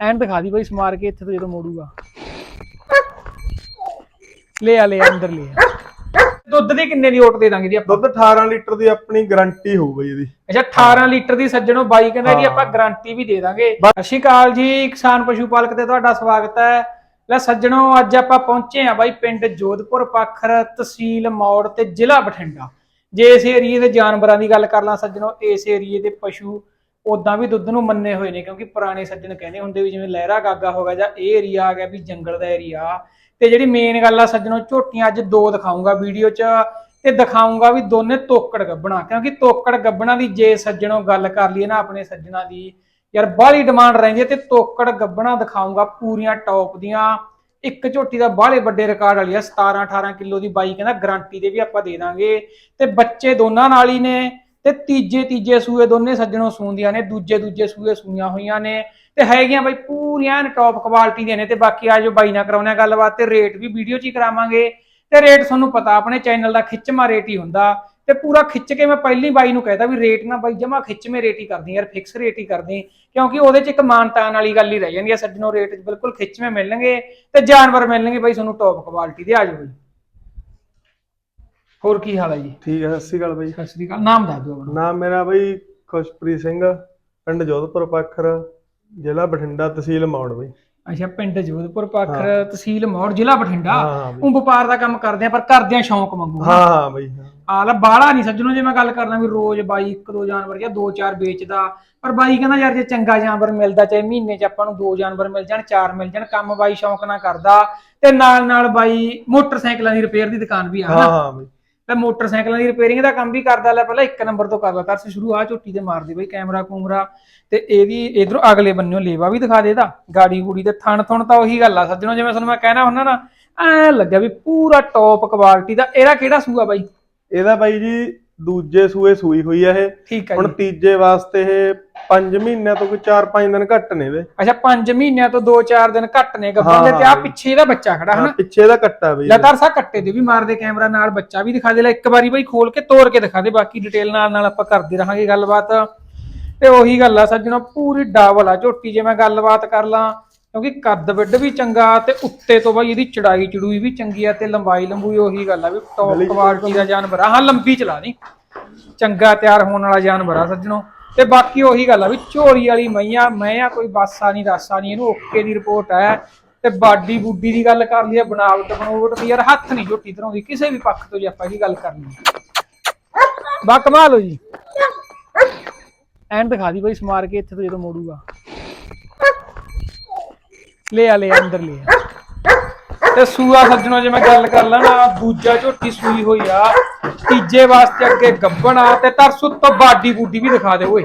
ਐਨ ਦਿਖਾ ਦੀ ਬਾਈ ਸਮਾਰ ਕੇ ਇੱਥੇ ਤੋਂ ਜਦੋਂ ਮੋੜੂਗਾ। ਲੈ ਆ ਲੈ ਆ, ਅੰਦਰ ਲੈ ਆ। ਦੁੱਧ ਦੀ ਕਿੰਨੇ ਦੀ ਓਟ ਦੇ ਦਾਂਗੇ ਜੀ ਆਪਾਂ? ਦੁੱਧ 18 ਲੀਟਰ ਦੀ ਆਪਣੀ ਗਾਰੰਟੀ ਹੋਊ ਬਈ ਇਹਦੀ। ਅੱਛਾ 18 ਲੀਟਰ ਦੀ ਸੱਜਣੋ ਬਾਈ ਕਹਿੰਦਾ ਜੀ। ਆਪਾਂ ਗਾਰੰਟੀ ਵੀ ਦੇ ਦਾਂਗੇ। ਸਤਿ ਸ਼੍ਰੀ ਅਕਾਲ ਜੀ ਕਿਸਾਨ ਪਸ਼ੂ ਪਾਲਕ ਤੇ ਤੁਹਾਡਾ ਸਵਾਗਤ ਹੈ। ਲੈ ਸੱਜਣੋ ਅੱਜ ਆਪਾਂ ਪਹੁੰਚੇ ਆ ਬਾਈ ਪਿੰਡ ਜੋਧਪੁਰ ਪਾਖਰ ਤਹਿਸੀਲ ਮੌੜ ਤੇ ਜ਼ਿਲ੍ਹਾ ਬਠਿੰਡਾ। ਜੇ ਇਸ ਏਰੀਏ ਦੇ ਜਾਨਵਰਾਂ ਦੀ ਗੱਲ ਕਰ ਲਾਂ ਸੱਜਣੋ ਇਸ ਏਰੀਏ ਦੇ ਪਸ਼ੂ ਉਦਾਂ ਵੀ ਦੁੱਧ ਨੂੰ ਮੰਨੇ ਹੋਏ ਨੇ, ਕਿਉਂਕਿ ਪੁਰਾਣੇ ਸੱਜਣ ਕਹਿੰਦੇ ਹੁੰਦੇ ਵੀ ਜਿਵੇਂ ਲਹਿਰਾ ਗਾਗਾ ਹੋ ਗਿਆ ਜਾਂ ਇਹ ਏਰੀਆ ਆ ਗਿਆ ਵੀ ਜੰਗਲ ਦਾ ਏਰੀਆ ਤੇ ਜਿਹੜੀ ਮੇਨ ਗੱਲ ਆ ਸੱਜਣੋ, ਝੋਟੀਆਂ ਅੱਜ ਦੋ ਦਿਖਾਉਂਗਾ ਵੀਡੀਓ 'ਚ ਤੇ ਦਿਖਾਉਂਗਾ ਵੀ ਦੋਨੇ ਤੋਕੜ ਗੱਬਣਾ, ਕਿਉਂਕਿ ਤੋਕੜ ਗੱਬਣਾ ਦੀ ਜੇ ਸੱਜਣੋਂ ਗੱਲ ਕਰ ਲਈਏ ਨਾ ਆਪਣੇ ਸੱਜਣਾ ਦੀ, ਯਾਰ ਬਾਹਲੀ ਡਿਮਾਂਡ ਰਹਿੰਦੀ ਹੈ ਤੇ ਤੋਕੜ ਗੱਬਣਾ ਦਿਖਾਉਂਗਾ ਪੂਰੀਆਂ ਟੌਪ ਦੀਆਂ। ਇੱਕ ਝੋਟੀ ਦਾ ਬਾਹਲੇ ਵੱਡੇ ਰਿਕਾਰਡ ਵਾਲੀ ਆ 17 18 ਕਿਲੋ ਦੀ ਬਾਈ, ਕਹਿੰਦਾ ਗਾਰੰਟੀ ਦੇ ਵੀ ਆਪਾਂ ਦੇ ਦਾਂਗੇ। ਤੇ ਬੱਚੇ ਦੋਨਾਂ ਨਾਲ ਹੀ ਨੇ। ਤੇ ਤੀਜੇ ਤੀਜੇ ਸੂਏ ਦੋਨੇ ਸੱਜਣੋਂ ਸੂੰਦੀਆਂ ਨੇ, ਦੂਜੇ ਦੂਜੇ ਸੂਏ ਸੂਈਆਂ ਹੋਈਆਂ ਨੇ ਤੇ ਹੈਗੀਆਂ ਬਾਈ ਪੂਰੀਆਂ ਟੌਪ ਕੁਆਲਿਟੀ ਦੀਆਂ ਨੇ ਤੇ ਬਾਕੀ ਆ ਆਜੋ ਬਾਈ ਨਾਲ ਕਰਾਉਣੇ ਆ ਗੱਲਬਾਤ ਤੇ ਰੇਟ ਵੀ ਵੀਡੀਓ 'ਚ ਹੀ ਕਰਾਵਾਂਗੇ ਤੇ ਰੇਟ ਤੁਹਾਨੂੰ ਪਤਾ ਆਪਣੇ ਚੈਨਲ ਦਾ ਖਿੱਚਮਾ ਰੇਟ ਹੀ ਹੁੰਦਾ ਤੇ ਪੂਰਾ ਖਿੱਚ ਕੇ ਮੈਂ ਪਹਿਲੀ ਬਾਈ ਨੂੰ ਕਹਿਤਾ ਵੀ ਰੇਟ ਨਾ ਬਾਈ ਜਮਾ ਖਿੱਚਵੇਂ ਰੇਟ ਹੀ ਕਰਦੀ ਯਾਰ ਫਿਕਸ ਰੇਟ ਹੀ ਕਰਦੀ ਕਿਉਂਕਿ ਉਹਦੇ 'ਚ ਇੱਕ ਮਾਨਤਾਨ ਵਾਲੀ ਗੱਲ ਹੀ ਰਹਿ ਜਾਂਦੀ ਹੈ, ਸੱਜਣੋ ਰੇਟ ਬਿਲਕੁਲ ਖਿੱਚਵੇਂ ਮਿਲਣਗੇ ਤੇ ਜਾਨਵਰ ਮਿਲਣਗੇ ਬਾਈ ਤੁਹਾਨੂੰ ਟੌਪ ਕੁਆਲਿਟੀ ਦੇ, ਆ ਬਾਈ। ਹੋਰ ਕੀ ਹਾਲ ਹੈ ਜੀ? ਠੀਕ ਹੈ ਸਤਿ ਸ਼੍ਰੀ ਅਕਾਲ ਬਈ। ਸਤਿ ਸ੍ਰੀ ਅਕਾਲ। ਨਾਮ ਦੱਸ ਦਿਓ ਆਪਣਾ। ਨਾਮ ਮੇਰਾ ਬਈ ਖੁਸ਼ਪ੍ਰੀਤ ਸਿੰਘ ਪਿੰਡ ਜੋਧਪੁਰ ਪਾਖਰ ਜ਼ਿਲ੍ਹਾ ਬਠਿੰਡਾ ਤਹਿਸੀਲ ਮੌੜ ਬਈ। ਅੱਛਾ ਪਿੰਡ ਜੋਧਪੁਰ ਪਾਖਰ ਤਹਿਸੀਲ ਮੌੜ ਜ਼ਿਲ੍ਹਾ ਬਠਿੰਡਾ? ਹਾਂ ਹਾਂ ਬਈ। ਉਹ ਵਪਾਰ ਦਾ ਕੰਮ ਕਰਦੇ ਆ ਪਰ ਕਰਦੇ ਆ ਸ਼ੌਂਕ ਮੰਗੂ ਹਾਂ ਹਾਂ ਬਈ ਹਾਂ। ਆਲਾ ਬਾਹਲਾ ਨਹੀਂ ਸੱਜਣੋ ਜੇ ਮੈਂ ਗੱਲ ਕਰਨਾ ਵੀ ਰੋਜ਼ ਬਾਈ ਇੱਕ ਦੋ ਜਾਨਵਰ ਜਾਂ ਦੋ ਚਾਰ ਵੇਚਦਾ ਪਰ ਬਾਈ ਕਹਿੰਦਾ ਯਾਰ ਜੇ ਚੰਗਾ ਜਾਨਵਰ ਮਿਲਦਾ ਚਾਹੇ ਮਹੀਨੇ 'ਚ ਆਪਾਂ ਨੂੰ ਦੋ ਜਾਨਵਰ ਮਿਲ ਜਾਣ ਚਾਰ ਮਿਲ ਜਾਣ ਕੰਮ ਬਾਈ ਸ਼ੌਂਕ ਨਾਲ ਕਰਦਾ ਤੇ ਨਾਲ ਨਾਲ ਬਾਈ ਮੋਟਰਸਾਈਕਲਾਂ ਦੀ ਰਿਪੇਅਰ ਦੀ ਦੁਕਾਨ ਵੀ ਆ ਹਾਂ ਹਾਂ ਬਈ। ਤੇ ਮੋਟਰਸਾਈਕਲਾਂ ਦੀ ਰਿਪੇਅਰਿੰਗ ਦਾ ਕੰਮ ਵੀ ਕਰਦਾ ਲੈ, ਪਹਿਲਾਂ ਇੱਕ ਨੰਬਰ ਤੋਂ ਕਰਦਾ, ਤਰਸ ਸ਼ੁਰੂ ਆ ਝੋਟੀ ਤੇ ਮਾਰਦੇ ਬਈ ਕੈਮਰਾ ਕੂਮਰਾ ਤੇ ਇਹਦੀ ਇਧਰੋਂ ਅਗਲੇ ਬੰਨਿਓ ਲੇਵਾ ਵੀ ਦਿਖਾ ਦੇ ਇਹਦਾ, ਗਾੜੀ ਗੂੜੀ ਤੇ ਥਣ ਥਣ ਤਾਂ ਉਹੀ ਗੱਲ ਆ, ਸੱਜਣੋ ਜਿਵੇਂ ਤੁਹਾਨੂੰ ਮੈਂ ਕਹਿਣਾ ਹੁੰਦਾ ਨਾ, ਐ ਲੱਗਿਆ ਵੀ ਪੂਰਾ ਟੌਪ ਕੁਆਲਿਟੀ ਦਾ, ਇਹਦਾ ਕਿਹੜਾ ਸੂਆ ਬਾਈ? ਇਹਦਾ ਬਾਈ ਜੀ ਦੂਜੇ ਸੂਏ ਸੂਈ ਹੋਈ ਆ ਇਹ। ਠੀਕ ਹੈ ਹੁਣ ਜੀ। ਤੀਜੇ ਵਾਸਤੇ ਇਹ 5 ਮਹੀਨਿਆਂ ਤੋਂ ਕੋਈ 4-5 ਦਿਨ ਘੱਟ ਨੇ ਇਹਦੇ ਅੱਛਾ 5 ਮਹੀਨਿਆਂ ਤੋਂ 2-4 ਦਿਨ ਘੱਟ ਨੇ ਗੱਭਣ ਦੇ ਤੇ ਆ। ਪਿੱਛੇ ਇਹਦਾ ਬੱਚਾ ਖੜਾ ਹਾਂ, ਹਨਾ? ਪਿੱਛੇ ਦਾ ਕੱਟਾ ਬਈ ਲਤਾਰ ਸਾ ਕੱਟੇ ਦੇ ਵੀ ਮਾਰਦੇ ਕੈਮਰਾ ਨਾਲ ਬੱਚਾ ਵੀ ਦਿਖਾ ਦੇ ਲੈ ਇੱਕ ਵਾਰੀ ਬਈ ਖੋਲ ਕੇ ਤੋੜ ਕੇ ਦਿਖਾ ਦੇ ਬਾਕੀ ਡਿਟੇਲ ਨਾਲ ਨਾਲ ਆਪਾਂ ਕਰਦੇ ਰਹਾਂਗੇ ਗੱਲਬਾਤ। ਤੇ ਉਹੀ ਗੱਲ ਆ ਸੱਜਣੋ ਪੂਰੀ ਡਾਵਲ ਆ ਝੋਟੀ ਜੇ ਮੈਂ ਗੱਲਬਾਤ ਕਰ ਲਾਂ ਕਿਉਂਕਿ ਕੱਦ ਵਿੱਡ ਵੀ ਚੰਗਾ ਤੇ ਉੱਤੇ ਤੋਂ ਬਾਈ ਇਹਦੀ ਚੜਾਈ ਚੜੂਈ ਵੀ ਚੰਗੀ ਆ ਤੇ ਲੰਬਾਈ ਲੰਬੂਈ ਉਹੀ ਗੱਲ ਆ ਵੀ ਟੌਪ ਕੁਆਲਿਟੀ ਦਾ ਜਾਨਵਰ ਆ। ਹਾਂ ਲੰਬੀ ਚਲਾ ਦੀ। ਚੰਗਾ ਤਿਆਰ ਹੋਣ ਵਾਲਾ ਜਾਨਵਰ ਆ ਸੱਜਣੋ। ਤੇ ਬਾਕੀ ਉਹੀ ਗੱਲ ਆ ਵੀ ਝੋਰੀ ਵਾਲੀ ਮਈਆਂ ਮੈਂ ਆ ਕੋਈ ਬਾਸਾ ਨਹੀਂ ਰਾਸਾ ਨਹੀਂ ਇਹਨੂੰ ਓਕੇ ਦੀ ਰਿਪੋਰਟ ਹੈ ਤੇ ਬਾਡੀ ਬੁੱਡੀ ਦੀ ਗੱਲ ਕਰ ਲਈਏ ਬਣਾਵਟ ਬਣਾਵਟ ਦੀ ਯਾਰ ਹੱਥ ਨਹੀਂ ਝੋਟੀ ਤਰ੍ਹਾਂ ਦੀ ਕਿਸੇ ਵੀ ਪੱਖ ਤੋਂ ਜੇ ਆਪਾਂ ਇਹ ਗੱਲ ਕਰਨੀ ਬਾ ਕਮਾਲ ਹੋ ਜੀ। ਐਨ ਦਿਖਾ ਦੀ ਬਈ ਸਮਾਰ ਕੇ ਇੱਥੇ ਤੋਂ ਜਦੋਂ ਮੋੜੂਗਾ। ਲੈ ਆ ਲੈ ਆ, ਅੰਦਰ ਲੈ ਆ। ਤੇ ਸੂਆ ਸੱਜਣੋ ਜੇ ਮੈਂ ਗੱਲ ਕਰ ਲਾਂ ਨਾ ਦੂਜਾ ਝੋਟੀ ਸੂਈ ਹੋਈ ਆ ਤੀਜੇ ਵਾਸਤੇ ਅੱਗੇ ਗੱਬਣ ਆ ਤੇ ਤਰਸੂ ਤੋਂ ਬਾਡੀ ਬੂਡੀ ਵੀ ਦਿਖਾ ਦੇ ਓਏ।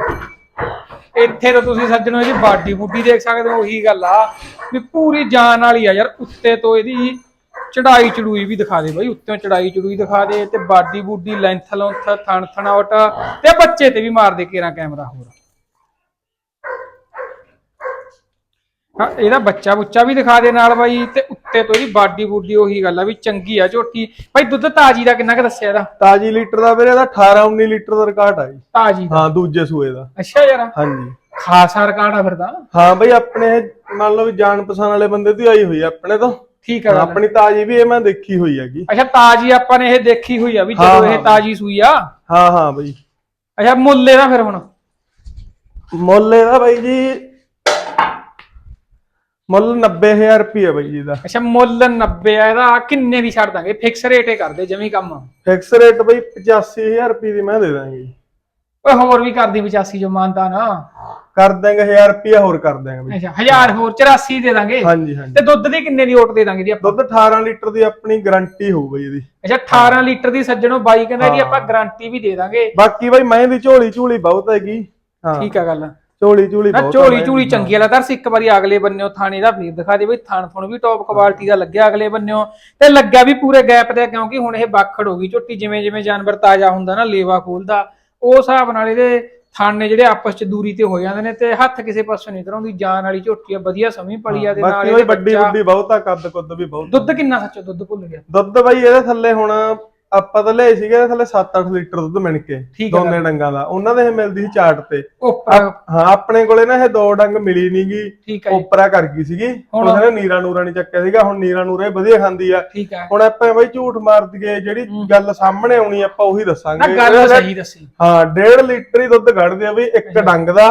ਇੱਥੇ ਤਾਂ ਤੁਸੀਂ ਸੱਜਣੋ ਇਹਦੀ ਬਾਡੀ ਬੂਡੀ ਦੇਖ ਸਕਦੇ ਹੋ ਉਹੀ ਗੱਲ ਆ ਵੀ ਪੂਰੀ ਜਾਨ ਵਾਲੀ ਆ ਯਾਰ ਉੱਤੇ ਤੋਂ ਇਹਦੀ ਚੜਾਈ ਚੜੂਈ ਵੀ ਦਿਖਾ ਦੇ ਬਾਈ ਉੱਤੋਂ ਚੜਾਈ ਚੜੂਈ ਦਿਖਾ ਦੇ ਤੇ ਬਾਡੀ ਬੂਡੀ ਲੈਂਥ ਲੌਂਥ ਥਣ ਥਣਾਵਟ ਤੇ ਬੱਚੇ ਤੇ ਵੀ ਮਾਰ ਦੇ ਕੇਰਾ ਕੈਮਰਾ ਹੋਰ। ਹਾਂ ਇਹਦਾ ਬੱਚਾ ਬੁੱਚਾ ਵੀ ਦਿਖਾ ਦੇ ਨਾਲ ਬਾਈ ਤੇ ਉੱਤੇ ਤੋਂ ਇਹਦੀ ਬਾਡੀ ਬੂਡੀ ਉਹੀ ਗੱਲ ਆ ਵੀ ਚੰਗੀ ਆ ਝੋਟੀ। ਬਾਈ ਦੁੱਧ ਤਾਜੀ ਦਾ ਕਿੰਨਾ ਕੁ ਦੱਸਿਆ ਇਹਦਾ? ਤਾਜੀ ਲੀਟਰ ਦਾ ਵੀਰੇ ਇਹਦਾ 18-19 ਲੀਟਰ ਦਾ ਰਿਕਾਰਡ ਆ ਜੀ। ਤਾਜੀ ਦਾ? ਹਾਂ ਦੂਜੇ ਸੂਏ ਦਾ। ਅੱਛਾ ਯਾਰ। ਹਾਂਜੀ। ਖਾਸਾ ਰਿਕਾਰਡ ਆ ਫਿਰ ਤਾਂ। ਹਾਂ ਬਈ ਆਪਣੇ ਮੰਨ ਲਓ ਵੀ ਜਾਣ ਪਛਾਣ ਵਾਲੇ ਬੰਦੇ ਤੋਂ ਹੀ ਆਈ ਹੋਈ ਆ ਆਪਣੇ ਤੋਂ। ਠੀਕ ਆ। ਆਪਣੀ ਤਾਜੀ ਵੀ ਇਹ ਮੈਂ ਦੇਖੀ ਹੋਈ ਹੈਗੀ। ਅੱਛਾ ਤਾਜੀ ਆਪਾਂ ਨੇ ਇਹ ਦੇਖੀ ਹੋਈ ਆ ਵੀ ਜਦੋਂ ਇਹ। ਤਾਜੀ ਸੂਈ ਆ। ਹਾਂ ਹਾਂ ਬਈ। ਅੱਛਾ ਮੁੱਲ ਇਹਦਾ ਫਿਰ ਹੁਣ? ਮੁੱਲ ਇਹਦਾ ਬਾਈ ਜੀ ਮੁੱਲ 90000 ਰੁਪਏ ਬਾਈ ਜੀ ਦਾ। ਅੱਛਾ ਮੁੱਲ 90 ਆ ਇਹਦਾ ਕਿੰਨੇ ਦੀ ਛੱਡ ਦਾਂਗੇ? ਫਿਕਸ ਰੇਟ ਹੀ ਕਰਦੇ ਜਮੀ ਕੰਮ। ਫਿਕਸ ਰੇਟ ਬਈ 85000 ਰੁਪਏ ਦੀ ਮੈਂ ਦੇ ਦਾਂਗੀ। ਓਏ ਹੋਰ ਵੀ ਕਰਦੀ 85 ਜੋ ਮਾਨਤਾ ਨਾ। ਕਰ ਦਾਂਗੇ 1000 ਰੁਪਏ ਹੋਰ ਕਰ ਦਾਂਗੇ ਬਈ। ਅੱਛਾ 1000 ਹੋਰ 84 ਦੇ ਦਾਂਗੇ? ਹਾਂਜੀ ਹਾਂਜੀ। ਤੇ ਦੁੱਧ ਦੀ ਕਿੰਨੇ ਦੀ ਓਟ ਦੇ ਦਾਂਗੇ ਜੀ ਆਪਾਂ? ਦੁੱਧ 18 ਲੀਟਰ ਦੀ ਆਪਣੀ ਗਾਰੰਟੀ ਹੋਊ ਬਈ ਇਹਦੀ। ਅੱਛਾ 18 ਲੀਟਰ ਦੀ ਸੱਜਣੋ ਬਾਈ ਕਹਿੰਦਾ ਜੀ। ਆਪਾਂ ਗਾਰੰਟੀ ਵੀ ਦੇ ਦਾਂਗੇ। ਬਾਕੀ ਬਾਈ ਮੈਂ ਦੀ ਝੋਲੀ ਝੂਲੀ ਬਹੁਤ ਹੈਗੀ। ਹਾਂ। ਠੀਕ ਆ ਗੱਲ। ਝੋਲੀ ਝੂਲੀ ਨਾ ਬਹੁਤ ਆ ਝੋਲੀ ਮੈਂ ਝੂਲੀ। ਚੰਗੀ ਦਰਸ ਇੱਕ ਵਾਰੀ ਅਗਲੇ ਬੰਨਿਓ ਥਾਣੇ ਦਾ ਫੇਰ ਦਿਖਾ ਦੇ ਬਈ ਥਾਣ ਥੁਣ ਵੀ ਟੌਪ ਕੁਆਲਿਟੀ ਦਾ ਲੱਗਿਆ ਅਗਲੇ ਬੰਨਿਓ। ਤੇ ਲੱਗਿਆ ਵੀ ਪੂਰੇ ਗੈਪ ਤੇ ਕਿਉਂਕਿ ਹੁਣ ਇਹ ਬਾਖੜ ਹੋ ਗਈ ਝੋਟੀ ਜਿਵੇਂ ਜਿਵੇਂ ਜਾਨਵਰ ਤਾਜ਼ਾ ਹੁੰਦਾ ਨਾ ਲੇਵਾ ਖੋਲਦਾ ਉਹ ਹਿਸਾਬ ਨਾਲ ਇਹਦੇ ਥਣ ਜਿਹੜੇ ਆਪਸ ਚ ਦੂਰੀ ਤੇ ਹੋ ਜਾਂਦੇ ਨੇ ਤੇ ਹੱਥ ਕਿਸੇ ਪਾਸੋਂ ਨਹੀਂ ਤਰ੍ਹਾਂ ਦੀ ਜਾਨ ਵਾਲੀ ਝੋਟੀ ਆ ਵਧੀਆ ਸਮੀ ਪਲੀ ਆ ਦੇ ਨਾਲ ਬਾਕੀ ਇਹਦੇ ਬਾਈ ਵੱਡੀ ਬੱਚਾ- ਵੱਡੀ ਬਹੁਤ ਕੱਦ ਕੁੱਦ ਵੀ ਬਹੁਤ ਦੁੱਧ ਕਿੰਨਾ ਸੱਚੋ ਦੁੱਧ ਭੁੱਲ ਗਿਆ। ਦੁੱਧ ਬਾਈ ਇਹਦੇ ਥੱਲੇ ਹੁਣ ਆਪਾਂ ਤਾਂ ਲਏ ਸੀਗੇ ਥੱਲੇ 7-8 ਲੀਟਰ ਦੁੱਧ ਮਿਣ ਕੇ ਠੀਕ ਹੈ ਦੋਨੇ ਡੰਗਾਂ ਦਾ। ਉਹਨਾਂ ਦੇ ਇਹ ਮਿਲਦੀ ਸੀ ਚਾਟ ਤੇ। ਉੱਪਰ ਹਾਂ ਆਪਣੇ ਕੋਲੇ ਨਾ ਇਹ ਦੋ ਡੰਗ ਮਿਲੀ ਨਹੀਂਗੀ ਠੀਕ ਹੈ ਜੀ। ਉਪਰਾ ਕਰ ਗਈ ਸੀਗੀ। ਹੁਣ- ਹੁਣ ਨੀਰਾ ਨੂਰਾ ਨਹੀਂ ਚੱਕਿਆ ਸੀਗਾ ਹੁਣ ਨੀਰਾ ਨੂਰਾ ਵਧੀਆ ਖਾਂਦੀ ਆ। ਠੀਕ ਹੈ। ਹੁਣ ਆਪਾਂ ਬਈ ਝੂਠ ਮਾਰ ਦਈਏ ਜਿਹੜੀ ਗੱਲ ਸਾਹਮਣੇ ਆਉਣੀ ਆਪਾਂ ਉਹੀ ਨਾ ਦੱਸਾਂਗੇ ਗੱਲ ਇਹਦਾ- ਸਹੀ ਦੱਸੀ। ਹਾਂ 1.5 ਲੀਟਰ ਹੀ ਦੁੱਧ ਕੱਢਦੇ ਆ ਬਈ ਇੱਕ ਡੰਗ ਦਾ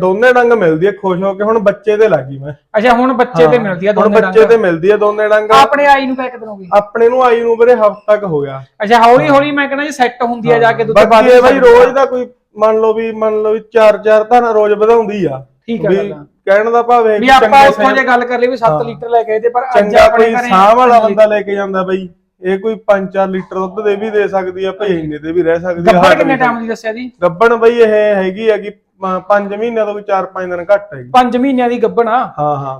ਦੋਨੇ ਡੰਗ ਮਿਲਦੀ ਆ ਖੁਸ਼ ਹੋ ਕੇ। ਹੁਣ ਬੱਚੇ ਤੇ ਲੱਗੀ ਮੈਂ। ਅੱਛਾ ਹੁਣ ਬੱਚੇ ਤੇ ਮਿਲਦੀ ਆ ਹੁਣ ਦੋਨੇ ਬੱਚੇ ਡੰਗ। ਤੇ ਮਿਲਦੀ ਆ ਦੋਨੇ ਡੰਗ। ਆਪਣੇ ਆਈ ਨੂੰ ਕਹਿ ਦਿਨ ਹੋ ਗਈ ਆਪਣੇ ਨੂੰ ਆਈ ਨੂੰ ਵੀਰੇ ਹਫਤਾ ਕ ਹੋ ਗਿਆ। ਅੱਛਾ ਹੌਲੀ ਹੌਲੀ ਮੈਂ ਕਹਿੰਦਾ ਜੀ ਸੈੱਟ ਹੁੰਦੀ ਆ ਜਾ ਕੇ ਦੁੱਧ ਬਾਕੀ ਇਹ ਬਈ ਰੋਜ਼ ਦਾ ਕੋਈ ਮੰਨ ਲਓ ਵੀ ਮੰਨ ਲਓ ਵੀ 4-4 ਤਾਂ ਰੋਜ਼ ਵਧਾਉਂਦੀ ਆ। ਠੀਕ ਹੈ ਵੀ ਗੱਲ ਆ। ਕਹਿਣ ਦਾ ਭਾਵ ਹੈ ਵੀ ਕਿ ਆਪਾਂ ਚੰਗੇ ਉੱਥੋਂ ਜੇ ਗੱਲ ਕਰ ਲਈ ਵੀ 7 ਲੀਟਰ ਲੈ ਕੇ ਆਏ ਤੇ ਪਰ ਅੱਜ ਚੰਗਾ ਆਪਣੇ ਕੋਈ ਘਰੇ ਸਾਹ ਵਾਲਾ ਬੰਦਾ ਲੈ ਕੇ ਜਾਂਦਾ ਬਈ। ਇਹ ਕੋਈ 5-4 ਲੀਟਰ ਦੁੱਧ ਦੇ ਵੀ ਦੇ ਸਕਦੀ ਆ ਭਈ ਇੰਨੇ ਤੇ ਵੀ ਰਹਿ ਸਕਦੀ ਆ ਗੱਬੜ ਹਰ ਕਿੰਨੇ ਲੀਟਰ। ਟਾਈਮ ਦੀ ਦੱਸਿਆ ਜੀ? ਗੱਬਣ ਬਈ ਇਹ ਹੈਗੀ ਹੈਗੀ 5 ਮਹੀਨਿਆਂ ਤੋਂ ਵੀ 4-5 ਦਿਨ ਘੱਟ ਹੈਗੀ 5 ਮਹੀਨਿਆਂ ਦੀ ਗੱਬਣ ਆ? ਹਾਂ ਹਾਂ।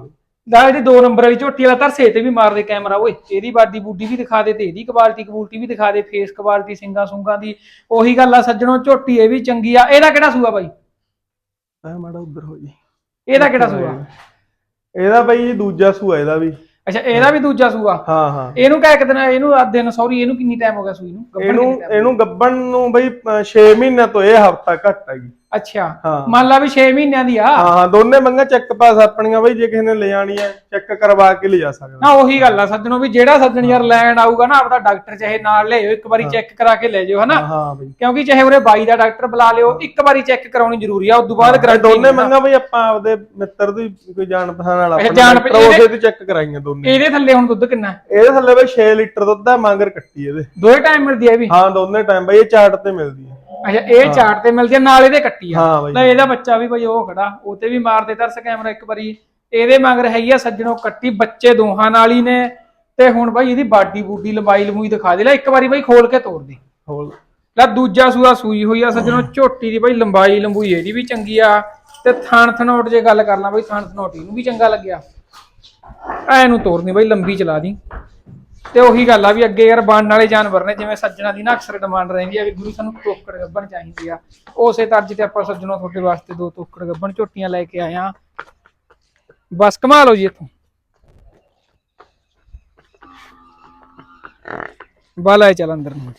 ਦਾ ਜਿਹੜੀ 2 ਨੰਬਰ ਵਾਲੀ ਝੋਟੀ ਵਾਲਾ ਤਰਸੇ ਤੇ ਵੀ ਮਾਰ ਦੇ ਕੈਮਰਾ ਓਏ। ਇਹਦੀ ਬਾਡੀ ਬੂਡੀ ਵੀ ਦਿਖਾ ਦੇ ਤੇ ਇਹਦੀ ਕੁਆਲਿਟੀ ਕਬੂਲਟੀ ਵੀ ਦਿਖਾ ਦੇ ਫੇਸ ਕੁਆਲਿਟੀ ਸਿੰਗਾ ਸੁੰਗਾ ਦੀ। ਉਹੀ ਗੱਲ ਆ ਸੱਜਣੋ ਝੋਟੀ ਇਹ ਵੀ ਚੰਗੀ ਆ। ਇਹਦਾ ਕਿਹੜਾ ਸੂਆ ਬਾਈ? ਆ ਮਾੜਾ ਉੱਧਰ ਹੋ ਜੀ। ਇਹਦਾ ਕਿਹੜਾ ਸੂਆ? ਇਹਦਾ ਬਈ ਜੀ ਦੂਜਾ ਸੂਆ ਇਹਦਾ ਵੀ। ਅੱਛਾ ਇਹਦਾ ਵੀ ਦੂਜਾ ਸੂਆ? ਹਾਂ ਹਾਂ। ਇਹਨੂੰ ਕਹਿ ਦਿਨ ਇਹਨੂੰ ਆ ਦਿਨ ਸੌਰੀ ਇਹਨੂੰ ਕਿੰਨੀ ਟਾਈਮ ਹੋ ਗਿਆ ਸੂਈ ਨੂੰ? ਗੱਭਣ ਇਹਨੂੰ ਕਿੰਨੀ time? ਇਹਨੂੰ ਗੱਬਣ ਨੂੰ ਬਈ 6 ਮਹੀਨਿਆਂ ਤੋਂ ਇਹ ਹਫਤਾ ਘੱਟ ਹੈਗੀ ਅੱਛਾ ਹਾਂ। ਮੰਨ ਲਾ ਵੀ 6 ਮਹੀਨਿਆਂ ਦੀ ਆ। ਹਾਂ ਹਾਂ ਦੋਨੇ ਮੰਗਾ ਚੈੱਕ ਪਾਸ ਆਪਣੀਆਂ ਬਈ ਜੇ ਕਿਸੇ ਨੇ ਲੈ ਜਾਣੀ ਹੈ ਚੈੱਕ ਕਰਵਾ ਕੇ ਲਿਜਾ ਸਕਦਾ ਨਾ ਉਹੀ ਗੱਲ ਆ ਸੱਜਣੋ ਵੀ ਜਿਹੜਾ ਸੱਜਣ ਯਾਰ ਲੈਣ ਆਊਗਾ ਨਾ ਆਪਦਾ ਡਾਕਟਰ ਚਾਹੇ ਨਾਲ ਲਿਆਓ ਇੱਕ ਵਾਰੀ ਚੈੱਕ ਕਰਾ ਕੇ ਲੈ ਜਾਓ ਹਨਾ? ਹਾਂ ਹਾਂ ਬਈ। ਕਿਉਂਕਿ ਚਾਹੇ ਉਹਰੇ ਬਾਈ ਦਾ ਡਾਕਟਰ ਬੁਲਾ ਲਿਓ ਇੱਕ ਵਾਰੀ ਚੈੱਕ ਕਰਾਉਣੀ ਜ਼ਰੂਰੀ ਆ ਉਸ ਤੋਂ ਬਾਅਦ ਗਰੰਟੀ ਦੋਨੇ ਮੰਗਾ ਬਈ ਆਪਾਂ ਆਪਦੇ ਮਿੱਤਰ ਦੀ ਕੋਈ ਜਾਣ ਪਛਾਣ ਵਾਲਾ ਆਪਣਾ ਜਾਣ ਡਾਕਟਰ ਪਛਾਣ- ਉਸੇ ਤੇ ਚੈੱਕ ਕਰਾਈਆਂ ਦੋਨੇ। ਇਹਦੇ ਥੱਲੇ ਹੁਣ ਦੁੱਧ ਕਿੰਨਾ? ਇਹਦੇ ਥੱਲੇ ਬਈ 6 ਲੀਟਰ ਦੁੱਧ ਦਾ ਮਾਂਗਰ ਕੱਟੀ ਇਹਦੇ। ਦੋਏ ਟਾਈਮ ਮਿਲਦੀ ਹੈ ਵੀ? ਹਾਂ ਦੋਨੇ ਟਾਈਮ ਬਈ ਇਹ ਚਾਰਟ ਤੇ ਮਿਲਦੀ ਹੈ ਅੱਛਾ ਇਹ ਚਾਰਟ ਤੇ ਮਿਲਦੀ ਹੈ ਨਾਲ ਇਹਦੇ ਕੱਟੀ ਆ। ਹਾਂ ਬਈ। ਲੈ ਇਹਦਾ ਬੱਚਾ ਵੀ ਭਾਈ ਉਹ ਖੜਾ ਉਹ ਤੇ ਵੀ ਮਾਰਦੇ ਤਰਸ ਕੈਮਰਾ ਇੱਕ ਵਾਰੀ। ਇਹਦੇ ਮਗਰ ਹੈਗੀ ਆ ਸੱਜਣੋ ਕੱਟੀ ਬੱਚੇ ਦੋਹਾਂ ਨਾਲ ਹੀ ਨੇ। ਤੇ ਹੁਣ ਭਾਈ ਇਹਦੀ ਬਾਡੀ ਬੂਡੀ ਲੰਬਾਈ ਲੰਬੂਈ ਦਿਖਾ ਦੇ। ਲੈ ਇੱਕ ਵਾਰੀ ਭਾਈ ਖੋਲ ਕੇ ਤੋੜ ਦੇ। ਹੋਰ ਲੈ ਦੂਜਾ ਸੂਆ ਸੂਈ ਹੋਈ ਆ ਸੱਜਣੋ ਝੋਟੀ ਦੀ ਭਾਈ ਲੰਬਾਈ ਲੰਬੂਈ ਇਹਦੀ ਵੀ ਚੰਗੀ ਆ। ਤੇ ਥਣ ਥਨੋਟ ਜੇ ਗੱਲ ਕਰ ਲਾਂ ਭਾਈ ਥਣ ਥਨੋਟ ਇਹਨੂੰ ਵੀ ਚੰਗਾ ਲੱਗਿਆ। ਐ ਨੂੰ ਤੋੜਨੀ ਭਾਈ ਲੰਬੀ ਚਲਾ ਦੀ। ਤੇ ਉਹੀ ਗੱਲ ਆ ਵੀ ਅੱਗੇ ਯਾਰ ਬਣਨ ਵਾਲੇ ਜਾਨਵਰ ਨੇ, ਜਿਵੇਂ ਸੱਜਣਾ ਦੀ ਨਾ ਅਕਸਰ ਡਿਮਾਂਡ ਰਹਿੰਦੀ ਆ ਵੀ ਗੁਰੂ ਸਾਨੂੰ ਟੋਕੜ ਗੱਬਣ ਚਾਹੀਦੀ ਆ। ਉਸੇ ਤਰਜ ਤੇ ਆਪਾਂ ਸੱਜਣੋ ਤੁਹਾਡੇ ਵਾਸਤੇ ਦੋ ਟੋਕੜ ਗੱਬਣ ਝੋਟੀਆਂ ਲੈ ਕੇ ਆਏ ਆ। ਬਸ ਕਮਾ ਲਓ ਜੀ ਇੱਥੋਂ। ਬਾਲਾ ਚੱਲ ਅੰਦਰ ਨੂੰ।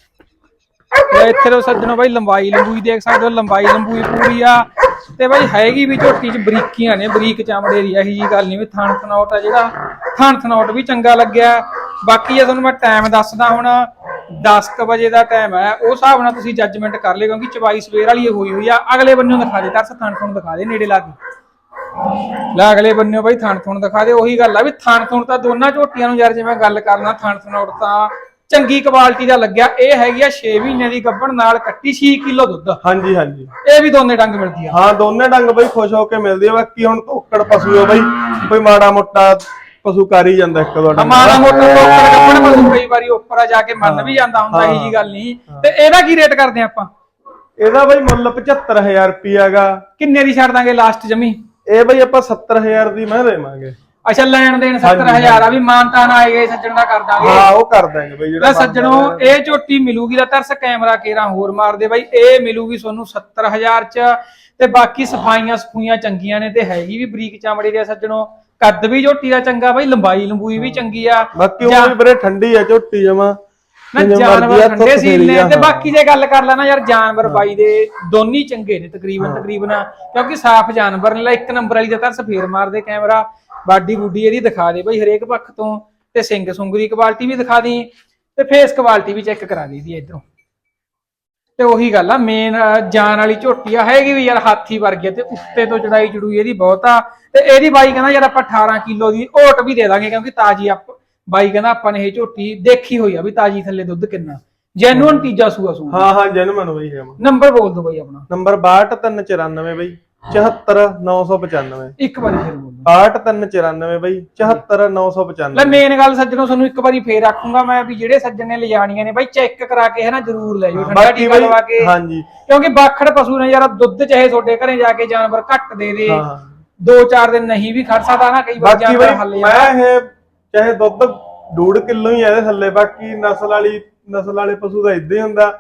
ਇੱਥੇ ਲੋ ਸੱਜਣੋ ਬਾਈ ਲੰਬਾਈ ਲੰਬੂਈ ਦੇਖ ਸਕਦੇ ਹੋ, ਲੰਬਾਈ ਲੰਬੂਈ ਪੂਰੀ ਆ। ਤੇ ਬਾਈ ਹੈਗੀ ਵੀ ਝੋਟੀ ਚ ਬਰੀਕੀਆਂ ਨੇ, ਬਰੀਕ ਚਮੜੇ ਦੀ ਇਹੀ ਜੀ ਗੱਲ ਨਹੀਂ ਵੀ ਥਣ ਥਨੌਟ ਆ ਜਿਹੜਾ। ਥਣ ਥਨੌਟ ਵੀ ਚੰਗਾ ਲੱਗਿਆ। ਬਾਕੀ ਜੇ ਤੁਹਾਨੂੰ ਮੈਂ ਟਾਈਮ ਦੱਸਦਾ ਹੁਣ 10:00 ਵਜੇ ਦਾ ਟਾਈਮ ਹੈ ਉਹ ਹਿਸਾਬ ਨਾਲ ਤੁਸੀਂ ਜੱਜਮੈਂਟ ਕਰ ਲਿਓ ਕਿਉਂਕਿ ਚਵਾਈ ਸਵੇਰ ਵਾਲੀ ਇਹ ਹੋਈ ਹੋਈ ਆ। ਅਗਲੇ ਬੰਨੋਂ ਦਿਖਾ ਦੇ ਤਰਸ ਥਣ ਥਣ ਦਿਖਾ ਦੇ ਨੇੜੇ ਲਾ ਕੇ। ਲੈ ਅਗਲੇ ਬੰਨਿਓ ਬਾਈ ਥਣ ਥਣ ਦਿਖਾ ਦੇ ਉਹੀ ਗੱਲ ਆ ਵੀ ਥਣ ਥਣ ਤਾਂ ਦੋਨਾਂ ਝੋਟੀਆਂ ਨੂੰ ਯਾਰ ਜਿਵੇਂ ਗੱਲ ਕਰਨਾ ਥਣ ਥਣੌਟ ਤਾਂ ਚੰਗੀ ਕੁਆਲਿਟੀ ਦਾ ਲੱਗਿਆ। ਇਹ ਹੈਗੀ ਆ 6 ਮਹੀਨਿਆਂ ਦੀ ਗੱਭਣ ਨਾਲ ਕੱਟੀ 6 ਕਿਲੋ ਦੁੱਧ। ਹਾਂਜੀ ਹਾਂਜੀ। ਇਹ ਵੀ ਦੋਨੇ ਡੰਗ ਮਿਲਦੀ ਆ। ਹਾਂ ਦੋਨੇ ਡੰਗ ਬਈ ਖੁਸ਼ ਹੋ ਕੇ ਮਿਲਦੀ ਆ। ਬਾਕੀ ਹੁਣ ਧੋਕੜ ਪਸ਼ੂ ਆ ਬਈ ਕੋਈ ਮਾੜਾ ਮੋਟਾ ਪਸ਼ੂ ਕਰ ਹੀ ਜਾਂਦਾ ਇੱਕ ਦੋ ਮਾੜਾ ਮੋਟਾ ਟੋਕਰ ਗੱਭਣ ਮਸੂ ਕਈ ਵਾਰੀ ਉੱਪਰ ਆ ਜਾ ਕੇ ਮੰਨ ਵੀ ਜਾਂਦਾ ਹੁੰਦਾ ਇਹੀ ਜੀ ਗੱਲ ਨਹੀਂ। ਤੇ ਇਹਦਾ ਕੀ ਰੇਟ ਕਰਦੇ ਆਪਾਂ? ਇਹਦਾ ਬਈ ਮੁੱਲ 75000 ਰੁਪਿਆਗਾ ਕਿੰਨੇ ਦੀ ਛੱਡ ਦਾਂਗੇ ਲਾਸਟ ਜਮੀ? ਇਹ ਬਈ ਆਪਾਂ 70000 ਦੀ ਮੈਂ ਦੇਵਾਂਗੇ। ਅੱਛਾ ਲੈਣ ਦੇਣ 70000 ਆ ਵੀ ਮਾਨਤਾ ਨਾ ਆਏ ਗਏ ਸੱਜਣ ਦਾ ਕਰ ਦਾਂਗੇ। ਹਾਂ ਉਹ ਕਰ ਦਾਂਗੇ ਬਈ ਜਿਹੜਾ ਸੱਜਣੋ ਇਹ ਝੋਟੀ ਮਿਲੂਗੀ ਦਾ ਤਰਸ ਕੈਮਰਾ ਕੇਰਾ ਹੋਰ ਮਾਰਦੇ ਬਾਈ ਇਹ ਮਿਲੂਗੀ ਤੁਹਾਨੂੰ 70000 ਚ। ਤੇ ਬਾਕੀ ਸਫਾਈਆਂ ਸਫੂਈਆਂ ਚੰਗੀਆਂ ਨੇ ਤੇ ਹੈਗੀ ਵੀ ਬਰੀਕ ਚਮੜੇ ਦੇ ਸੱਜਣੋ। ਕੱਦ ਵੀ ਝੋਟੀ ਦਾ ਚੰਗਾ ਬਾਈ ਲੰਬਾਈ ਲੰਬੂਈ ਵੀ ਚੰਗੀ ਆ। ਬਾਕੀ ਉਹ ਵੀ ਵੀਰੇ ਠੰਡੀ ਆ ਝੋਟੀ ਜਮਾ? ਨਾ ਜਾਨਵਰ ਠੰਡੇ ਸੀਲ ਨੇ ਤੇ ਬਾਕੀ ਜੇ ਗੱਲ ਕਰ ਲੈਣਾ ਯਾਰ ਜਾਨਵਰ ਬਾਈ ਦੇ ਦੋਨੀ ਚੰਗੇ ਨੇ ਤਕਰੀਬਨ ਤਕਰੀਬਨ ਕਿਉਂਕਿ ਸਾਫ਼ ਜਾਨਵਰ ਨੇ ਲੈ ਇੱਕ ਨੰਬਰ ਵਾਲੀ ਦਾ ਤਰਸ ਫੇਰ ਮਾਰਦੇ ਕੈਮਰਾ ਬਾਡੀ ਬੂਡੀ ਇਹਦੀ ਦਿਖਾ ਦੇ ਬਾਈ ਹਰੇਕ ਪੱਖ ਤੋਂ ਤੇ ਸਿੰਘ ਸੁੰਗ ਦੀ ਕੁਆਲਿਟੀ ਵੀ ਦਿਖਾ ਦੀ ਤੇ ਫੇਸ ਕੁਆਲਿਟੀ ਵੀ ਚੈੱਕ ਕਰਾ ਦੀ ਦੀ ਇਧਰੋਂ। ਤੇ ਉਹੀ ਗੱਲ ਆ ਮੇਨ ਜਾਨ ਵਾਲੀ ਝੋਟੀ ਆ ਹੈਗੀ ਵੀ ਯਾਰ ਹਾਥੀ ਵਰਗੀ ਆ ਤੇ ਉੱਤੇ ਤੋਂ ਚੜਾਈ ਚੜੂਈ ਇਹਦੀ ਬਹੁਤ ਆ। ਤੇ ਇਹਦੀ ਬਾਈ ਕਹਿੰਦਾ ਯਾਰ ਆਪਾਂ 18 ਕਿਲੋ ਦੀ ਓਟ ਵੀ ਦੇ ਦਾਂਗੇ ਕਿਉਂਕਿ ਤਾਜੀ ਆਪ ਬਾਈ ਕਹਿੰਦਾ ਆਪਾਂ ਨੇ ਇਹ ਝੋਟੀ ਦੇਖੀ ਹੋਈ ਆ ਵੀ ਤਾਜੀ ਥੱਲੇ ਦੁੱਧ ਕਿੰਨਾ ਜੈਨੂਨ ਤੀਜਾ ਸੂਆ ਸੂ ਹਾਂ ਹਾਂ ਜਨਮਨ ਬਈ ਜਮਾ ਨੰਬਰ ਬੋਲ ਦੋ ਬਾਈ ਆਪਣਾ। ਨੰਬਰ 62394 ਬਈ 74995 ਇੱਕ ਵਾਰੀ ਫਿਰ ਬੋਲ ਦਿਓ। 62394 ਬਈ 74995 ਲੈ ਮੇਨ ਗੱਲ ਸੱਜਣੋ ਤੁਹਾਨੂੰ ਇੱਕ ਵਾਰੀ ਫੇਰ ਆਖੂੰਗਾ ਮੈਂ ਵੀ ਜਿਹੜੇ ਸੱਜਣ ਨੇ ਲਿਜਾਣੀਆਂ ਨੇ ਬਾਈ ਚੈੱਕ ਕਰਾ ਕੇ ਹੈ ਨਾ ਜ਼ਰੂਰ ਲੈ ਜਾਓ ਠੰਡਾ ਬਾਕੀ ਟੀਕਾ ਬਈ ਲਵਾ ਕੇ। ਹਾਂਜੀ। ਕਿਉਂਕਿ ਬਾਖੜ ਪਸ਼ੂ ਨੇ ਯਾਰ ਦੁੱਧ ਚਾਹੇ ਤੁਹਾਡੇ ਘਰੇ ਜਾ ਕੇ ਜਾਨਵਰ ਘੱਟ ਦੇ ਦੇ ਹਾਂ। ਦੋ ਚਾਰ ਦਿਨ ਨਹੀਂ ਵੀ ਖੜ ਸਕਦਾ ਨਾ ਕਈ ਵਾਰ ਬਾਕੀ ਜਾਨਵਰ ਬਈ ਹੱਲੇ ਮੈਂ ਇਹ ਚਾਹੇ ਦੁੱਧ ਡੂਢ ਕਿਲੋ ਹੀ ਆ ਇਹਦੇ ਥੱਲੇ ਬਾਕੀ ਨਸਲ ਵਾਲੀ ਨਸਲ ਵਾਲੇ ਪਸ਼ੂ ਦਾ ਇਦਾਂ ਹੀ ਹੁੰਦਾ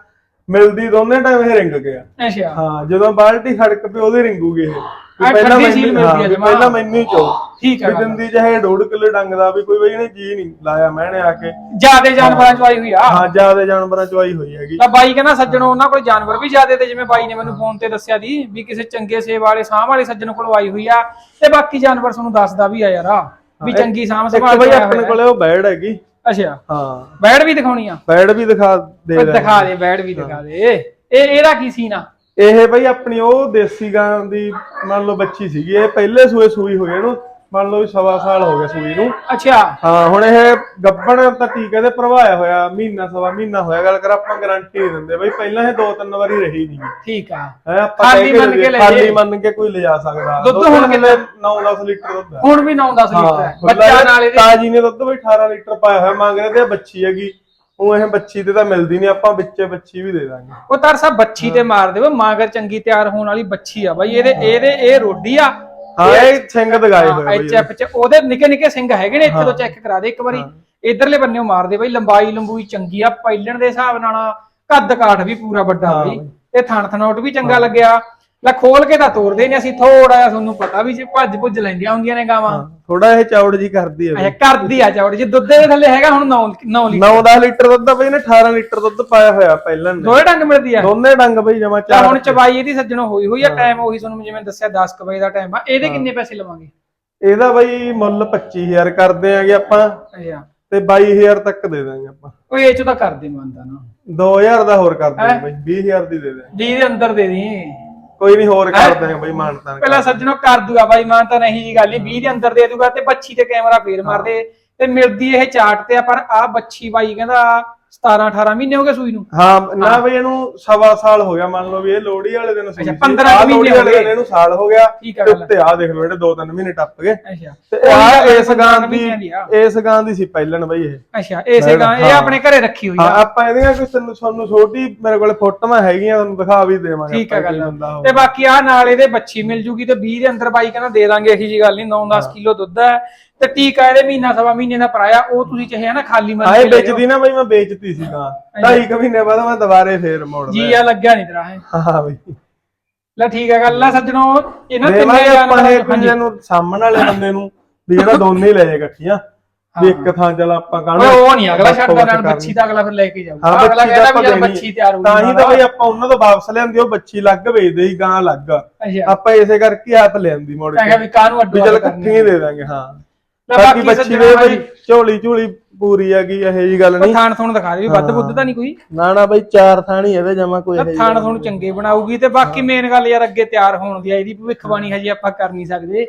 ਮਿਲਦੀ ਦੋਨੇ ਟਾਈਮ ਇਹ ਰਿੰਗ ਗਿਆ। ਅੱਛਾ। ਹਾਂ ਜਦੋਂ ਬਾਲਟੀ ਖੜਕ ਪਈ ਉਹਦੇ ਰਿੰਗੂਗੇ ਇਹ। ਵੀ ਐ ਪਹਿਲਾਂ ਠੰਡੀ ਸੀਲ ਮੈਨੂੰ ਹਾਂ, ਮਿਲਦੀ ਹੈ ਵੀ ਜਮਾ। ਪਹਿਲਾਂ ਮੈਨੂੰ ਹੀ ਚੋ ਠੀਕ ਹੈ ਵੀ ਦਿੰਦੀ ਚਾਹੇ ਡੋੜ ਕਿਲੋ ਡੰਗ ਦਾ ਵੀ ਕੋਈ ਬਈ ਇਹਨੇ ਜੀ ਨਹੀਂ ਲਾਇਆ ਮੈਨੇ ਆ ਕੇ। ਜਿਆਦੇ ਜਾਨਵਰਾਂ ਚ ਆਈ ਹੋਈ ਆ। ਹਾਂ ਜ਼ਿਆਦਾ ਜਾਨਵਰਾਂ ਚ ਆਈ ਹੋਈ ਹੈਗੀ। ਤਾਂ ਬਾਈ ਕਹਿੰਦਾ ਸੱਜਣੋ ਉਹਨਾਂ ਕੋਲ ਜਾਨਵਰ ਵੀ ਜ਼ਿਆਦੇ ਤੇ ਜਿਵੇਂ ਬਾਈ ਨੇ ਮੈਨੂੰ ਫੋਨ ਤੇ ਦੱਸਿਆ ਦੀ ਵੀ ਕਿਸੇ ਚੰਗੇ ਸੇਵਾ ਵਾਲੇ ਸਾਂਭ ਵਾਲੇ ਸੱਜਣ ਕੋਲ ਆਈ ਹੋਈ ਆ। ਤੇ ਬਾਕੀ ਜਾਨਵਰ ਤੁਹਾਨੂੰ ਦੱਸਦਾ ਵੀ ਆ ਯਾਰ ਵੀ ਚੰਗੀ ਸਾਂਭ ਇੱਕ ਸੰਭਾਲ ਬਈ ਆਇਆ ਆਪਣੇ ਹੋਇਆ। ਕੋਲੇ ਉਹ ਬੈੜ ਹੈਗੀ। ਅੱਛਾ। ਹਾਂ। ਬੈੜ ਵੀ ਦਿਖਾਉਣੀ ਆ। ਬੈੜ ਵੀ ਦਿਖਾ ਦੇ ਦਿਖਾ ਦੇ ਬੈੜ ਵੀ ਦਿਖਾ ਦੇ। ਇਹ ਇਹਦਾ ਕੀ ਸੀਨ ਆ? ਇਹ ਬਈ ਆਪਣੀ ਉਹ ਦੇਸੀ ਗਾਂ ਦੀ ਮੰਨ ਲਓ ਬੱਚੀ ਸੀਗੀ ਇਹ ਪਹਿਲੇ ਸੂਏ ਸੂਈ ਹੋਈ ਇਹਨੂੰ ਮੰਨ ਲਓ ਵੀ ਸਵਾ ਸਾਲ ਹੋ ਗਿਆ ਸੂਈ ਨੂੰ। ਅੱਛਾ। ਹਾਂ ਹੁਣ ਇਹ ਗੱਬਣ ਤਾਂ ਟੀਕੇ ਦੇ ਭਰਵਾਇਆ ਹੋਇਆ ਮਹੀਨਾ ਸਵਾ ਮਹੀਨਾ ਹੋਇਆ ਗੱਲ ਕਰ ਆਪਾਂ ਗਾਰੰਟੀ ਨਹੀਂ ਦਿੰਦੇ ਬਈ ਪਹਿਲਾਂ ਇਹ ਦੋ ਤਿੰਨ ਵਾਰੀ ਰਹੀ ਨਹੀਂ ਠੀਕ ਆ। ਹੈ ਆਪਾਂ ਖਾਲੀ ਕਹਿ ਮੰਨ ਕੇ ਕੇ ਲੈ ਖਾਲੀ। ਮੰਨ ਕੇ ਕੋਈ ਲਿਜਾ ਸਕਦਾ। ਦੁੱਧ ਹੁਣ ਕਿੰਨਾ? 9-10 ਲੀਟਰ ਦੁੱਧ ਹੈ। ਹੁਣ ਵੀ 9-10 ਲੀਟਰ ਹੈ। ਬੱਚਾ ਬੱਚਾ ਨਾਲ ਇਹਦੇ ਤਾਜੀ ਨੇ ਦੁੱਧ ਬਈ 18 ਲੀਟਰ ਪਾਇਆ ਹੋਇਆ ਮੰਗ ਰਹੇ ਤੇ ਇਹ ਬੱਚੀ ਹੈਗੀ। ਉਹ ਇਹ ਬੱਚੀ ਤੇ ਤਾਂ ਮਿਲਦੀ ਨਹੀਂ ਆਪਾਂ ਵਿੱਚੇ ਬੱਚੀ ਵੀ ਦੇ ਦਾਂਗੇ। ਉਹ ਤਰ ਸਾਹਿਬ ਬੱਚੀ ਤੇ ਮਾਰ ਦੇਵੋ ਮਾਂਗਰ ਚੰਗੀ ਤਿਆਰ ਹੋਣ ਵਾਲੀ ਬੱਚੀ ਆ ਬਾਈ ਇਹਦੇ ਇਹਦੇ ਇਹ ਰੋਡੀ ਆ। ਹਾਂ ਇਹ ਸਿੰਘ ਦਗਾਏ ਹੋਏ ਬਈ ਐਚਐਫ ਚ ਉਹਦੇ ਨਿੱਕੇ ਨਿੱਕੇ ਸਿੰਘ ਹੈਗੇ ਨੇ ਇੱਥੇ ਤੋਂ ਚੈੱਕ ਕਰਾ ਦੇ ਇੱਕ ਵਾਰੀ। ਇਧਰਲੇ ਬੰਨੇੋਂ ਮਾਰ ਦੇ ਬਈ ਲੰਬਾਈ ਲੰਬੂਈ ਚੰਗੀ ਆ ਪੈਲਣ ਦੇ ਹਿਸਾਬ ਨਾਲ ਕੱਦ ਕਾਠ ਵੀ ਪੂਰਾ ਵੱਡਾ ਬਈ। ਤੇ ਥਣ ਥਣੋਟ ਵੀ ਚੰਗਾ ਲੱਗਿਆ। ਲੈ ਖੋਲ ਕੇ ਤਾਂ ਤੋੜਦੇ ਨੇ ਅਸੀਂ ਥੋੜਾ ਜਿਹਾ ਤੁਹਾਨੂੰ ਪਤਾ ਵੀ ਜੇ ਭੱਜ ਭੁੱਜ ਲੈਂਦੀਆਂ ਹੁੰਦੀਆਂ ਨੇ ਗਾਵਾਂ। ਥੋੜਾ ਇਹ ਚੌੜ ਜੀ ਕਰਦੀ ਹੈ ਅੱਛਾ ਕਰਦੀ ਆ ਚੌੜ ਜੇ ਦੁੱਧ ਦੇ ਥੱਲੇ ਹੈਗਾ ਹੁਣ 9 9 ਲੀਟਰ। 9-10 ਲੀਟਰ ਦੁੱਧ ਤਾਂ ਬਈ ਨੇ 18 ਲੀਟਰ ਦੁੱਧ ਪਾਇਆ ਹੋਇਆ ਪਹਿਲਾਂ ਨੇ। ਦੋਏ ਡੰਗ ਮਿਲਦੀ ਆ? ਦੋਨੇ ਡੰਗ ਬਈ ਜਮਾ ਚਾਰ ਹੁਣ ਚਬਾਈ ਇਹਦੀ ਸੱਜਣੋਂ ਹੋਈ ਹੋਈ ਆ ਟਾਈਮ ਉਹੀ ਤੁਹਾਨੂੰ ਜਿਵੇਂ ਦੱਸਿਆ 10 ਕੁ ਵਜੇ ਦਾ ਟਾਈਮ ਆ। ਇਹਦੇ ਕਿੰਨੇ ਪੈਸੇ ਲਵਾਂਗੇ? ਇਹਦਾ ਬਈ ਮੁੱਲ 25000 ਕਰਦੇ ਆਂਗੇ ਆਪਾਂ। ਅੱਛਾ। ਤੇ 22000 ਤੱਕ ਦੇ ਦਾਂਗੇ ਆਪਾਂ। ਉਹ ਇਹ ਚ ਤਾਂ ਕਰਦੇ ਮੰਨਦਾ ਨਾ। 2000 ਦਾ ਹੋਰ ਕਰ ਦਾਂਗੇ ਬਈ 20000 ਦੀ ਦੇ ਦਾਂਗੇ। ਡੀ ਦੇ ਅੰਦਰ ਦੇ ਦੀ। ਕੋਈ ਨਹੀਂ ਹੋਰ ਕਰ ਦਾਂਗੇ ਬਈ ਮਾਨਤਾ ਪਹਿਲਾਂ ਸੱਜਣੋ ਕਰ ਦੂਗਾ ਬਾਈ ਮਾਨ ਤਾਂ ਨਹੀਂ ਜੀ ਗੱਲ ਨਹੀਂ 20 ਦੇ ਅੰਦਰ ਦੇ ਦੂਗਾ ਤੇ ਬੱਚੀ ਤੇ ਕੈਮਰਾ ਫੇਰ ਮਾਰ ਦੇ। ਤੇ ਮਿਲਦੀ ਇਹ ਚਾਰਟ ਤੇ ਆ ਪਰ ਆ ਬੱਚੀ ਬਾਈ ਕਹਿੰਦਾ 17 18 ਮਹੀਨੇ ਹੋ ਗਏ ਸੂਈ ਨੂੰ। ਹਾਂ ਨਾ ਬਈ ਇਹਨੂੰ ਸਵਾ ਸਾਲ ਹੋ ਗਿਆ ਮੰਨ ਲਓ ਵੀ ਇਹ ਲੋਹੜੀ ਵਾਲੇ ਦਿਨ ਸੂਈ ਅੱਛਾ, ਸੀ। 15 ਆਹ ਮਹੀਨੇ ਹੋ ਗਏ। ਇਹਨੂੰ ਸਾਲ ਹੋ ਗਿਆ। ਠੀਕ ਆ ਤੇ ਗੱਲ ਉੱਤੇ ਆ ਦੇਖ ਲਓ ਜਿਹੜੇ 2-3 ਮਹੀਨੇ ਟੱਪ ਗਏ। ਅੱਛਾ। ਤੇ ਆ ਇਸ 15 ਗਾਂ ਦੀ ਆ। ਇਸ ਗਾਂ ਦੀ ਸੀ ਪਹਿਲਣ ਬਈ ਇਹ। ਅੱਛਾ ਇਸੇ ਗਾਂ ਇਹ ਆਪਣੇ ਘਰੇ ਰੱਖੀ ਹੋਈ ਹਾਂ ਆ ਆਪਾਂ ਇਹਦੀਆਂ ਕੋਈ ਤੁਹਾਨੂੰ ਤੁਹਾਨੂੰ ਛੋਟੀ ਮੇਰੇ ਕੋਲੇ ਫੋਟੋਆਂ ਹੈਗੀਆਂ ਤੁਹਾਨੂੰ ਦਿਖਾ ਵੀ ਦੇਵਾਂਗੇ ਠੀਕ ਆ ਆਪਾਂ ਗੱਲ। ਤੇ ਬਾਕੀ ਆ ਨਾਲ ਇਹਦੇ ਬੱਚੀ ਮਿਲ ਜੂਗੀ ਤੇ 20 ਦੇ ਅੰਦਰ ਬਾਈ ਕਹਿੰਦਾ ਦੇ ਦਾਂਗੇ ਇਹੀ ਜੀ ਗੱਲ ਨਹੀਂ 9-10 ਕਿਲੋ ਦੁੱਧ ਹੈ। ਤੇ ਟੀਕਾ ਇਹਦੇ ਮਹੀਨਾ ਸਵਾ ਮਹੀਨੇ ਦਾ ਪਰਾਇਆ ਉਹ ਤੁਸੀਂ ਚਾਹੇ ਨਾ ਖਾਲੀ ਮੰਨ ਹਾਂ ਜਾਓ। ਵੇਚਦੀ ਨਾ ਬਈ ਮੈਂ ਵੇਚਤੀ ਸੀ ਗਾਂ ਢਾਈ ਕੁ ਮਹੀਨੇ ਬਾਅਦ ਮੈਂ ਦੁਬਾਰੇ ਫੇਰ ਮੋੜ ਜੀ ਆ ਲੱਗਿਆ ਨਹੀਂ ਤੇਰਾ ਹੈ। ਹਾਂ ਬਈ। ਲੈ ਠੀਕ ਹੈ ਗੱਲ ਆ ਸੱਜਣੋ ਇਹਨਾਂ ਤਿੰਨੇ ਆਪਾਂ ਇਹ ਕੁੰਜੇ ਨੂੰ ਸਾਹਮਣ ਵਾਲੇ ਬੰਦੇ ਨੂੰ ਵੀ ਜਿਹੜਾ ਦੋਨੇ ਹੀ ਲੈ ਜਾਏ ਇਕੱਠੀਆਂ ਵੀ ਇੱਕ ਥਾਂ ਚੱਲ ਆਪਾਂ ਕਾਹਨੂੰ ਉਹ ਨਹੀਂ ਅਗਲਾ ਛੱਡਦਾ ਨਾਲ। ਬੱਚੀ ਦਾ ਅਗਲਾ ਫਿਰ ਲੈ ਕੇ ਹਾਂ ਜਾਊਗਾ ਅਗਲਾ ਕਹਿੰਦਾ ਵੀ ਯਾਰ ਬੱਚੀ ਤਿਆਰ ਹੋ ਤਾਂ ਹੀ ਤਾਂ ਬਈ ਆਪਾਂ ਉਹਨਾਂ ਤੋਂ ਵਾਪਸ ਲਿਆਂਦੀ ਉਹ ਬੱਚੀ ਲੱਗ ਵੇਚਦੇ ਸੀ ਗਾਂ ਲੱਗ। ਆਪਾਂ ਇਸੇ ਕਰਕੇ ਆਪ ਲਿਆਂਦੀ ਮੋੜ ਮੈਂ ਕੇ। ਕਿਹਾ ਵੀ ਕਾਹਨੂੰ ਅੱਡੋ ਵੀ ਚੱਲ ਇਕੱਠੇ ਹੀ ਦੇ ਦਾਂਗੇ ਹਾਂ। ਬਾਕੀ ਬੱਚੀ ਦੇ ਬਈ। ਝੋਲੀ ਝੂਲੀ ਪੂਰੀ ਹੈਗੀ ਇਹੋ ਜੀ ਗੱਲ ਨਹੀਂ। ਥਾਣ ਥੁਣ ਦਿਖਾ ਦੇ ਵੀ ਵੱਧ ਬੁੱਧ ਤਾਂ ਨਹੀਂ ਕੋਈ। ਨਾ ਨਾ ਬਈ ਚਾਰ ਥਾਣੀ ਇਹਦੇ ਜਮਾ ਕੋਈ ਇਹੋ ਥਾਣ ਥੁਣ ਚੰਗੇ ਬਣਾਊਗੀ ਤੇ ਬਾਕੀ ਮੇਨ ਗੱਲ ਯਾਰ ਅੱਗੇ ਤਿਆਰ ਹੋਣ ਦੀ ਆ ਇਹਦੀ ਭਵਿੱਖਬਾਣੀ ਹਜੇ ਆਪਾਂ ਕਰ ਨਹੀਂ ਸਕਦੇ।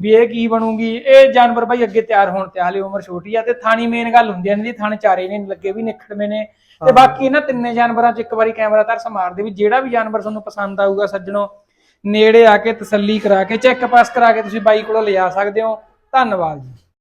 ਵੀ ਇਹ ਕੀ ਬਣੂਗੀ ਇਹ ਜਾਨਵਰ ਭਾਈ ਅੱਗੇ ਤਿਆਰ ਹੋਣ ਤੇ ਹਾਲੇ ਉਮਰ ਛੋਟੀ ਆ ਤੇ ਥਾਣੀ ਮੇਨ ਗੱਲ ਹੁੰਦੀ ਆ ਇਹਨਾਂ ਦੀ ਥਣ ਚਾਰੇ ਨੇ ਲੱਗੇ ਵੀ ਨਿਖੜਵੇਂ ਨੇ। ਤੇ ਬਾਕੀ ਇਹਨਾਂ ਤਿੰਨੇ ਜਾਨਵਰਾਂ 'ਚ ਇੱਕ ਵਾਰੀ ਕੈਮਰਾ ਤਰਸ ਮਾਰਦੇ ਵੀ ਜਿਹੜਾ ਵੀ ਜਾਨਵਰ ਤੁਹਾਨੂੰ ਪਸੰਦ ਆਊਗਾ ਸੱਜਣੋ ਨੇੜੇ ਆ ਕੇ ਤਸੱਲੀ ਕਰਾ ਕੇ ਚੈੱਕ ਪਾਸ ਕਰਾ ਕੇ ਤੁਸੀਂ ਬਾਈ ਕੋਲੋਂ ਲਿਜਾ ਸਕਦੇ ਹੋ। ਧੰਨਵਾਦ ਜੀ।